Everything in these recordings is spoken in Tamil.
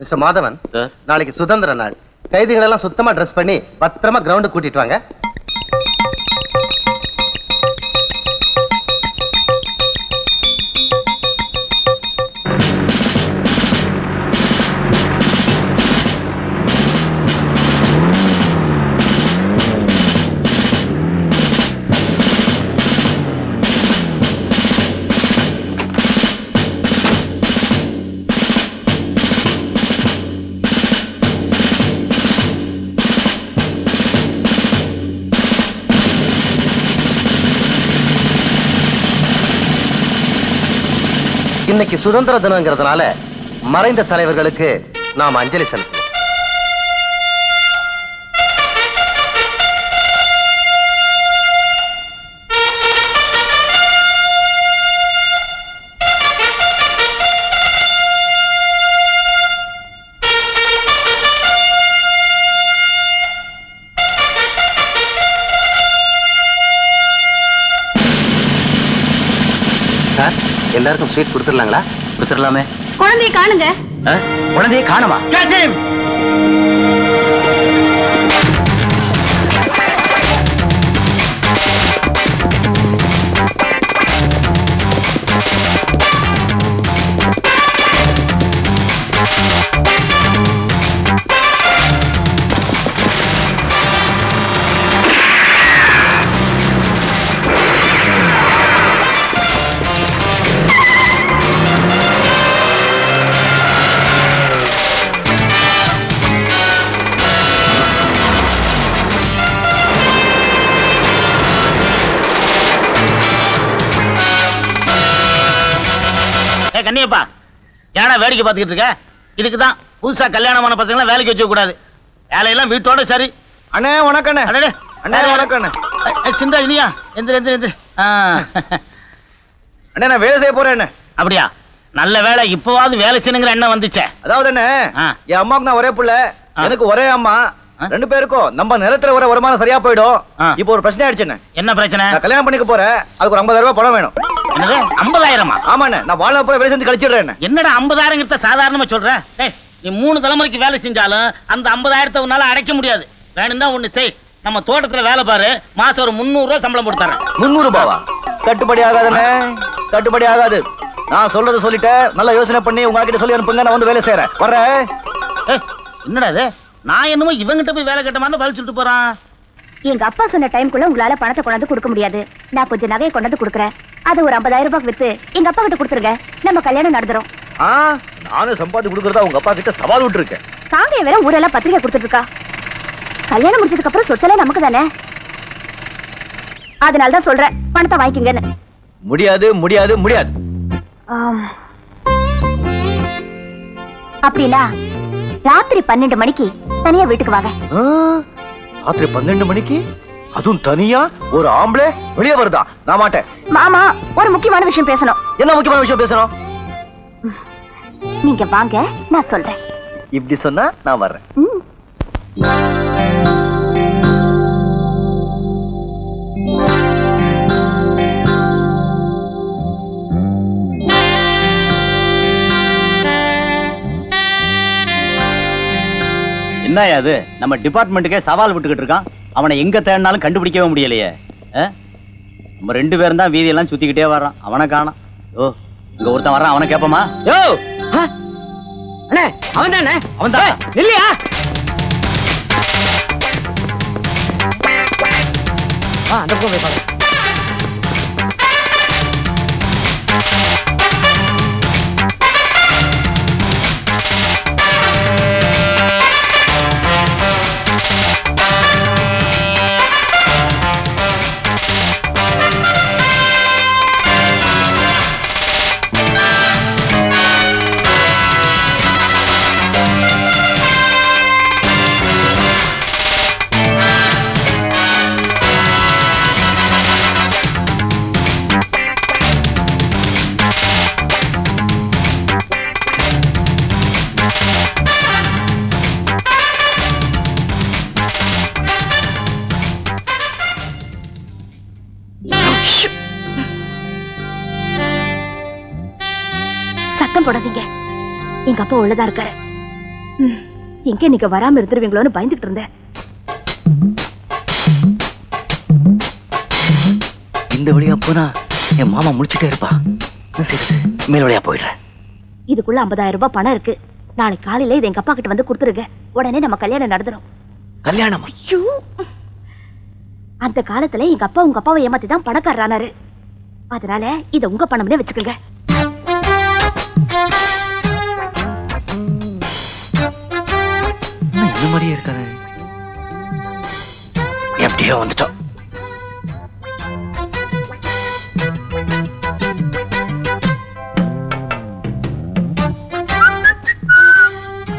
மிஸ்டர் மாதவன் நாளைக்கு சுதந்திர நாள். கைதிகள் எல்லாம் சுத்தமா ட்ரெஸ் பண்ணி பத்திரமா கிரவுண்டு கூட்டிட்டு வாங்க. இன்னைக்கு சுதந்திர தினங்கிறதுனால மறைந்த தலைவர்களுக்கு நாம் அஞ்சலி செலுத்தணும் Huh? எல்லாருக்கும் ஸ்வீட் கொடுத்துடலாங்களா? கொடுத்துடலாமே. குழந்தைய காணுங்க? குழந்தையை காணுமா? கண்ணியப்பா ஏன்னா வேடிக்கை பார்த்துக்கிட்டு இருக்க? இதுக்கு தான் புதுசா கல்யாணமான பசங்களாம் வேலைக்கு வச்சுக்க கூடாது. வேலையெல்லாம் வீட்டோட சரி. அண்ணே வணக்கண்ணே. அடடே. அண்ணே வணக்கண்ணே. சிந்தா இனியா எந்திர எந்திர எந்திர. அண்ணே நான் வேலை செய்ய அண்ணே. அப்படியா? நல்ல வேலை இப்போவாவது வேலை செய்யணுங்கிற எண்ணம் வந்துச்சே. அதாவது அண்ணே ஆ. என் அம்மாவுக்கு நான் ஒரே புள்ள. எனக்கு ஒரே அம்மா. ரெண்டு பேருக்கும் நம்ம நிலத்துல வர வருமானம் சரியா போயிடும். இப்போ ஒரு பிரச்சனை ஆயிடுச்சு அண்ணே. என்ன பிரச்சனை? கல்யாணம் பண்ணிக்க போறேன். அதுக்கு ஒரு ஐம்பதாயிரம் ரூபாய் பணம் வேணும். ஐம்பதாயிரமா? ஆமாண்ணே நான் வாழ்நாள் பூரா வேலை செஞ்சு கழிச்சிடுறேன். என்னடா ஐம்பதாயிரங்கிறத சாதாரணமா சொல்ற? டேய் நீ மூணு தலைமுறைக்கு வேலை செஞ்சாலும் அந்த ஐம்பதாயிரத்தை உன்னால அடைக்க முடியாது. வேணும் தான் ஒண்ணு செய். நம்ம தோட்டத்துல வேலை பாரு. மாசம் ஒரு முந்நூறு ரூபாய் சம்பளம் போட்டு தரேன் முந்நூறு ரூபாவா? கட்டுப்படி ஆகாதுண்ணே. கட்டுப்படி ஆகாது. நான் சொல்றதை சொல்லிட்டேன் நல்லா யோசனை பண்ணி உங்ககிட்ட சொல்லி அனுப்புங்க. நான் வந்து வேலை செய்யறேன் வர்றேன் என்னடா இது? நான் என்னமோ இவங்கிட்ட போய் வேலை கேட்ட மாதிரி பதில் சொல்லிட்டு போறான். எங்க அப்பா சொன்ன டைம்குள்ள உங்களால பணத்தை கொண்டாந்து கொடுக்க முடியாது. நான் கொஞ்சம் நகையை கொண்டாந்து கொடுக்குறேன். அது ஒரு ஐம்பதாயிரம் ரூபாய்க்கு வித்து எங்க அப்பா கிட்ட கொடுத்துருங்க. நம்ம கல்யாணம் நடந்துரும். நானும் சம்பாதி கொடுக்கறதா உங்க அப்பா கிட்ட சவால் விட்டுருக்கேன். காங்கேய வேற ஊரெல்லாம் பத்திரிக்கை கொடுத்துட்டு இருக்கா கல்யாணம் முடிஞ்சதுக்கு அப்புறம் சொத்தெல்லாம் நமக்கு தானே? அதனால தான் சொல்றேன் பணத்தை வாங்கிக்கங்கன்னு. முடியாது முடியாது முடியாது. அப்படின்னா ராத்திரி பன்னெண்டு மணிக்கு தனியா வீட்டுக்கு வாங்க. ராத்திரி பன்னெண்டு மணிக்கு? அதுவும் தனியா? ஒரு ஆம்பளை? வெளியே வருதா? நான் மாட்டேன். மாமா ஒரு முக்கியமான விஷயம் பேசணும். என்ன முக்கியமான விஷயம் பேசணும்? நீங்க வாங்க நான் சொல்றேன். இப்படி சொன்னா நான் வர்றேன். ம். என்னய்யா அது நம்ம டிபார்ட்மெண்ட்டுக்கே சவால் விட்டுக்கிட்டு இருக்கான். அவனை எங்க தேடினாலும் கண்டுபிடிக்கவே முடியலையே? நம்ம ரெண்டு பேரும் தான் வீதியெல்லாம் சுத்திக்கிட்டே வர்றான் அவனை காணோம். ஓ இங்க ஒருத்தன் வர்றான் அவனை கேட்போமா யோ! அண்ணே அவன் தானே? அவன் தான். இல்லையா ஆ அந்த பக்கம் போய் பாரு. சத்தம் போடாதீங்க. எங்க அப்பா உள்ளதா இருக்காரு. ம், எங்க நீங்க வராம இருந்துருவீங்களோன்னு பயந்துட்டு இருந்தேன். இந்த வழியா போனா என் மாமா முடிச்சுட்டே இருப்பா. மேல் வழியா போயிடுறேன். இதுக்குள்ள 50000 ரூபாய் பணம் இருக்கு. நாளைக்கு காலையில இதை எங்க அப்பா கிட்ட வந்து கொடுத்துருங்க. உடனே நம்ம கல்யாணம் நடந்துரும். கல்யாணம்? ஐயோ. அந்த காலத்துல எங்க அப்பா உங்க அப்பாவை ஏமாத்தி தான் பணக்காரரானாரு. அதனால இத உங்க பணம்னே வச்சுக்கோங்க. என்ன மாதிரியே இருக்காரு எப்படியோ வந்துட்டோம்.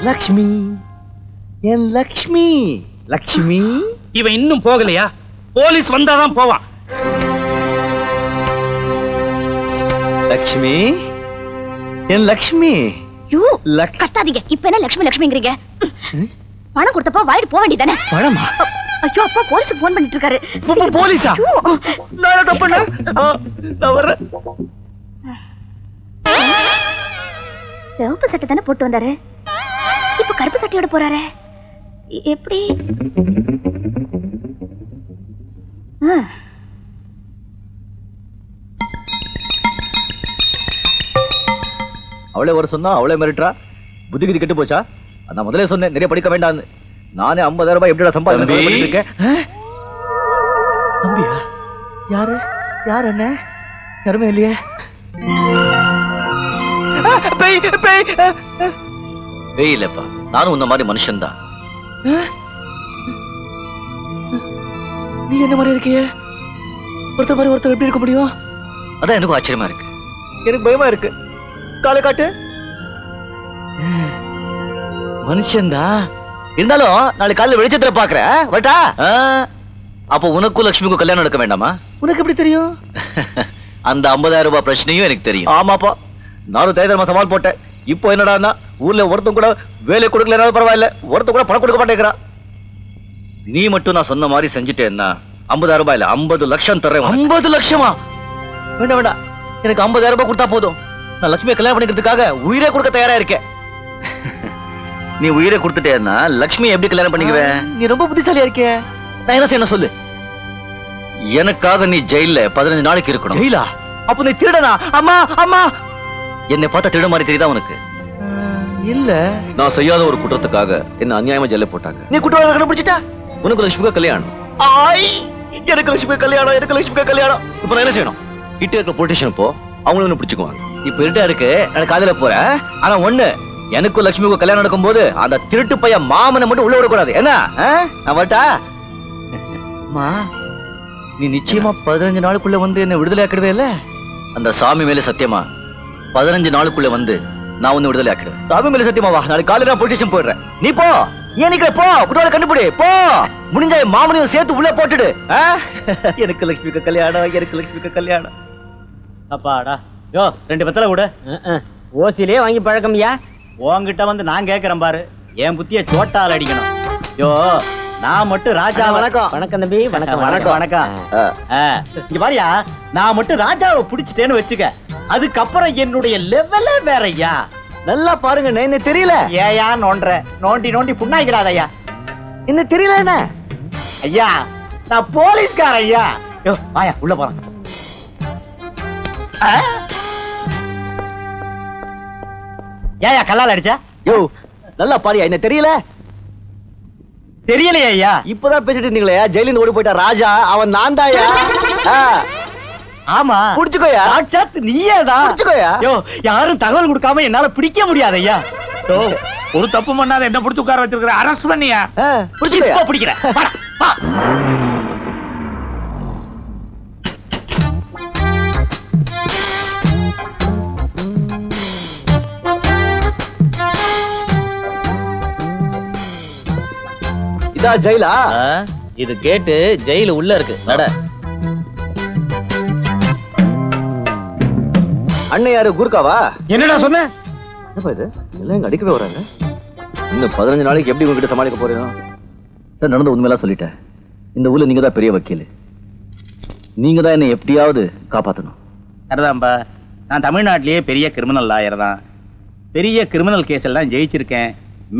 லக்ஷ்மி என் லக்ஷ்மி லக்ஷ்மி. இவன் இன்னும் போகலையா? போலீஸ் வந்தாதான் போவான். லக்ஷ்மி? என் லக்ஷ்மி? ஐயோ லக் கத்தாதீங்க. இப்ப என்ன லட்சுமி லட்சுமிங்கிறீங்க பணம் கொடுத்தப்போ வாயிட்டு போக வேண்டியதானே? பழமா ஐயோ அப்பா போலீஸுக்கு போன் பண்ணிட்டு இருக்காரு போலீஸா? நான் தப்பு நான் வர்றேன். சிவப்பு சட்டை தானே போட்டு வந்தாரு? இப்ப கருப்பு சட்டையோட போறாரே? எப்படி? அவளே வர சொன்னா அவளே மிரட்டுறா. புத்தி கிதி கெட்டு போச்சா? நான் முதல்ல சொன்னேன் நிறைய படிக்க வேண்டாம்னு. நானே 50000 ரூபாய் எப்படிடா சம்பாதிக்க இருக்கேன்? தம்பியா? யாரு? யார் என்ன யாருமே இல்லையே? பேய் பேய். பேய் இல்லப்பா. நானும் உன்ன மாதிரி மனுஷன்தான். நீ என்ன மாதிரி இருக்கியே? ஒருத்தர் மாதிரி ஒருத்தர் எப்படி இருக்க முடியும்? அதான் எனக்கும் ஆச்சரியமா இருக்கு. எனக்கு பயமா இருக்கு. காலை காட்டு. மனுஷன்தா இருந்தாலும் நாளைக்கு காலையில வெளிச்சத்துல பாக்குறேன் வட்டா அப்போ உனக்கும் லட்சுமிக்கும் கல்யாணம் நடக்க வேண்டாமா? உனக்கு எப்படி தெரியும்? அந்த 50000 ரூபாய் பிரச்சனையும் எனக்கு தெரியும். ஆமாப்பா. நானும் தேர்தல் சவால் போட்டேன். இப்போ என்னடான்னா ஊர்ல ஒருத்தன் கூட வேலை கொடுக்கலனாலும் பரவாயில்ல. ஒருத்தன் கூட பணம் கொடுக்க மாட்டேங்கிறா நீ மட்டும் நான் சொன்ன மாதிரி செஞ்சுட்டேன்னா 50000 ரூபாய் இல்ல 50 லட்சம் தரேன் 50 லட்சமா? வேண்டாம் வேண்டாம். எனக்கு 50000 ரூபாய் கொடுத்தா போதும். நான் லட்சுமியை கல்யாணம் பண்ணிக்கிறதுக்காக உயிரே கொடுக்க தயாரா இருக்கேன். நீ உயிரை கொடுத்துட்டேன்னா லக்ஷ்மி எப்படி கல்யாணம் பண்ணிக்குவேன் நீ ரொம்ப புத்திசாலியா இருக்கே. நான் என்ன செய்யணும் சொல்லு. எனக்காக நீ ஜெயில பதினஞ்சு நாளைக்கு இருக்கணும். ஜெயிலா? அப்ப நீ திருடனா? அம்மா அம்மா! என்னை பார்த்தா திருட மாதிரி தெரியுதா உனக்கு? இல்ல. நான் செய்யாத ஒரு குற்றத்துக்காக என்ன அநியாயமா ஜெயில போட்டாங்க. நீ குற்றவாளி கண்டுபிடிச்சிட்டா? உனக்கு லட்சுமிக்கு கல்யாணம். ஆய் எனக்கு லட்சுமி கல்யாணம் எனக்கு லட்சுமி கல்யாணம். இப்ப நான் என்ன செய்யணும்? கிட்ட இருக்க பொலிட்டிஷியன் போ அவங்களும் ஒண்ணு பிடிச்சுக்குவாங்க. இப்ப இருட்டா இருக்கு எனக்கு காதுல போறேன். ஆனா ஒண்ணு எனக்கும் லட்சுமிக்கும் கல்யாணம் நடக்கும்போது அந்த திருட்டு பையன் மாமனை மட்டும் உள்ள விடக்கூடாது. என்ன? நான் வரட்டா? அம்மா நீ நிச்சயமா பதினஞ்சு நாளுக்குள்ள வந்து என்ன விடுதலை ஆக்கிடுவே இல்ல? அந்த சாமி மேல சத்தியமா பதினஞ்சு நாளுக்குள்ள வந்து நான் உன்னை விடுதலை ஆக்கிடுவேன். சாமி மேல சத்தியமா வா நாளைக்கு காலையில நான் பொலிட்டிஷன் போயிடுறேன். நீ போ! ஏன் நிக்கிற போ குற்றவாளி கண்டுபிடி. போ. முடிஞ்ச மாமனையும் சேர்த்து உள்ள போட்டுடு? எனக்கு லட்சுமிக்கு கல்யாணம் எனக்கு லட்சுமிக்கு கல்யாணம். அப்பாடா. யோ ரெண்டு வெத்தலை விடு. ஓசிலே வாங்கி பழக்கம்யா உன்கிட்ட வந்து நான் கேக்குறேன் பாரு. என் புத்திய சோட்டால் அடிக்கணும். யோ நான் மட்டும் ராஜா வணக்கம். வணக்கம் தம்பி வணக்கம் வணக்கம். வணக்கம் இங்க பாரியா நான் மட்டும் ராஜாவை பிடிச்சிட்டேன்னு வச்சுக்க. அதுக்கப்புறம் என்னுடைய லெவலே வேறய்யா நல்லா பாருங்க என்ன தெரியல. ஏயா நோன்ற நோண்டி நோண்டி புண்ணாக்கிறாதய்யா என்ன தெரியல என்ன? ஐயா நான் போலீஸ்கார ஐயா. யோ வாயா உள்ள போறேன் ஆ? ஏயா கல்லால் அடிச்சா? யோ நல்லா பாரியா என்ன தெரியல. தெரியலையா ஐயா. இப்பதான் பேசிட்டு இருந்தீங்களே ஜெயிலிருந்து ஓடி போயிட்டா ராஜா அவன் நான் தாயா ஆமா. புடிச்சுக்கோயா. சாட்சாத் நீயேதான் புடிச்சுக்கோயா. யோ யாரும் தகவல் கொடுக்காம என்னால பிடிக்க முடியாது ஐயா யோ, ஒரு தப்பு பண்ணாத என்ன பிடிச்சு உட்கார வச்சிருக்கிற? அரெஸ்ட் பண்ணியா? இப்ப பிடிக்கிறேன். வாடா, வா. இதா ஜெயிலா? இது கேட்டு ஜெயில உள்ள இருக்கு. நட. அண்ணன் யாரு குர்காவா? என்னடா சொன்ன? என்னப்பா இது? எல்லாம் அடிக்கவே வராங்க. இன்னும் பதினஞ்சு நாளைக்கு எப்படி உங்ககிட்ட சமாளிக்க போறீங்க சார் நடந்த உண்மையெல்லாம் சொல்லிட்டேன். இந்த ஊர்ல நீங்க தான் பெரிய வக்கீல். நீங்க தான் என்னை எப்படியாவது காப்பாத்தணும். சரிதான்பா நான் தமிழ்நாட்டிலேயே பெரிய கிரிமினல் லாயர் தான். பெரிய கிரிமினல் கேஸ் எல்லாம் ஜெயிச்சிருக்கேன்.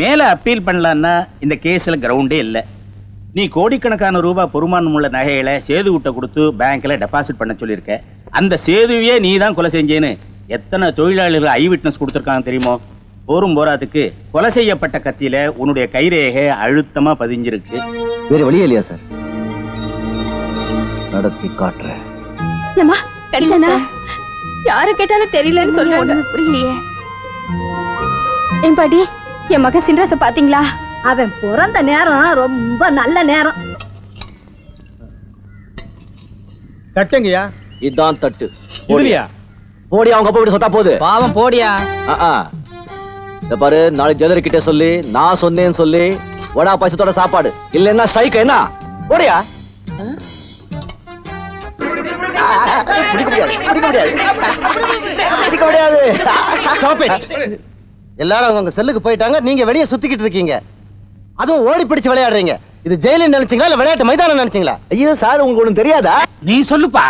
மேல அப்பீல் பண்ணலான்னா இந்த கேஸ்ல கிரவுண்டே இல்லை. நீ கோடிக்கணக்கான ரூபாய் பொறுமானம் உள்ள நகைகளை சேது விட்ட கொடுத்து பேங்க்ல டெபாசிட் பண்ண சொல்லியிருக்க. அந்த சேதுவையே நீ தான் கொலை செஞ்சேன்னு எத்தனை தொழிலாளிகள் ஐ விட்னஸ் கொடுத்துருக்காங்க தெரியுமோ? போரும் போராத்துக்கு கொலை செய்யப்பட்ட கத்தியில உன்னுடைய கைரேகை அழுத்தமா பதிஞ்சிருக்கு. வேற வழியே இல்லையா சார்? நடத்தி காட்டுறேன் யாரு கேட்டாலும் தெரியலன்னு சொல்லுவாங்க ஒண்ணுமே புரியலையே. என் பாட்டி என் மகன் சின்ராச பாத்தீங்களா அவன் பிறந்த நேரம் ரொம்ப நல்ல நேரம். கட்டுங்கய்யா. இதான் தட்டு. இதுலயா போடி அவங்க அப்பா வீட்டு சொத்தா போகுது? பாவம் போடியா. இத பாரு நாளைக்கு ஜெதர் கிட்ட சொல்லி நான் சொன்னேன்னு சொல்லி வடா பைசத்தோட சாப்பாடு. இல்லன்னா ஸ்ட்ரைக் என்ன? போடியா? எல்லாரும் அவங்க செல்லுக்கு போயிட்டாங்க நீங்க வெளியே சுத்திக்கிட்டு இருக்கீங்க. அதுவும் ஓடி பிடிச்சு விளையாடுறீங்க. இது ஜெயிலில் நினைச்சீங்களா இல்ல விளையாட்டு மைதானம் நினைச்சீங்களா? ஐயோ சார் உங்களுக்கு ஒண்ணும் தெரியாதா? நீ சொல்லுப்பா.